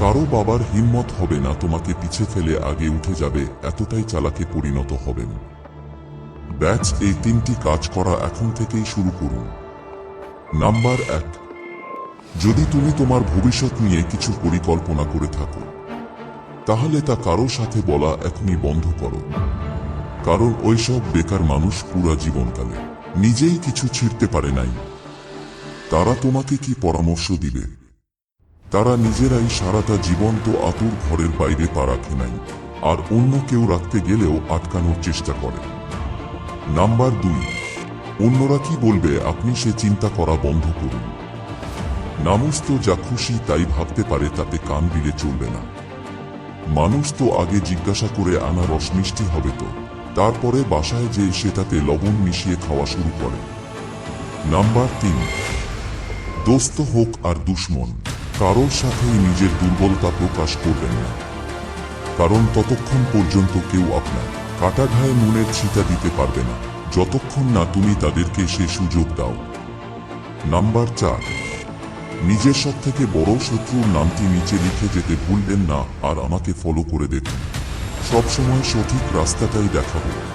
কারও বাবার হিম্মত হবে না তোমাকে পিছে ফেলে আগে উঠে যাবে, এতটাই চালাকে পরিণত হবেন। ব্যাচ, এই তিনটি কাজ করা এখন থেকেই শুরু করুন। নাম্বার এক, যদি তুমি তোমার ভবিষ্যৎ নিয়ে কিছু পরিকল্পনা করে থাকো, তাহলে তা কারও সাথে বলা এখনই বন্ধ করো। কারণ ওইসব বেকার মানুষ পুরা জীবনকালে, নিজেই কিছু ছিঁড়তে পারে নাই। তারা তোমাকে কি পরামর্শ দিবে? তারা নিজেরাই সারাটা জীবন্ত আতুর ঘরের বাইরে পা রাখে নাই, আর অন্য কেউ রাখতে গেলেও আটকানোর চেষ্টা করে। নাম্বার দুই, অন্যরা কি বলবে আপনি সে চিন্তা করা বন্ধ করুন। নামুস তো যা খুশি তাই ভাবতে পারে তাতে কান দিলে চলবে না। মানুষ তো আগে জিজ্ঞাসা করে আনা রস মিষ্টি হবে তো, তারপরে বাসায় যে সেটাতে লবণ মিশিয়ে খাওয়া শুরু করে। নাম্বার তিন, দোস্ত হোক আর দুশ্মন। কারোর সাথেই নিজের দুর্বলতা প্রকাশ করবেন না। কারণ ততক্ষণ পর্যন্ত কেউ আপনার কাটা ঘায়ে নুনের ছিটা দিতে পারবে না। যতক্ষণ না তুমি তাদেরকে সে সুযোগ দাও। নাম্বার চার। নিজের সব থেকে বড় শত্রুর নামটি নিচে লিখে যেতে ভুলবেন না আর আমাকে ফলো করে দেখুন। সবসময় সঠিক রাস্তাটাই দেখাবো।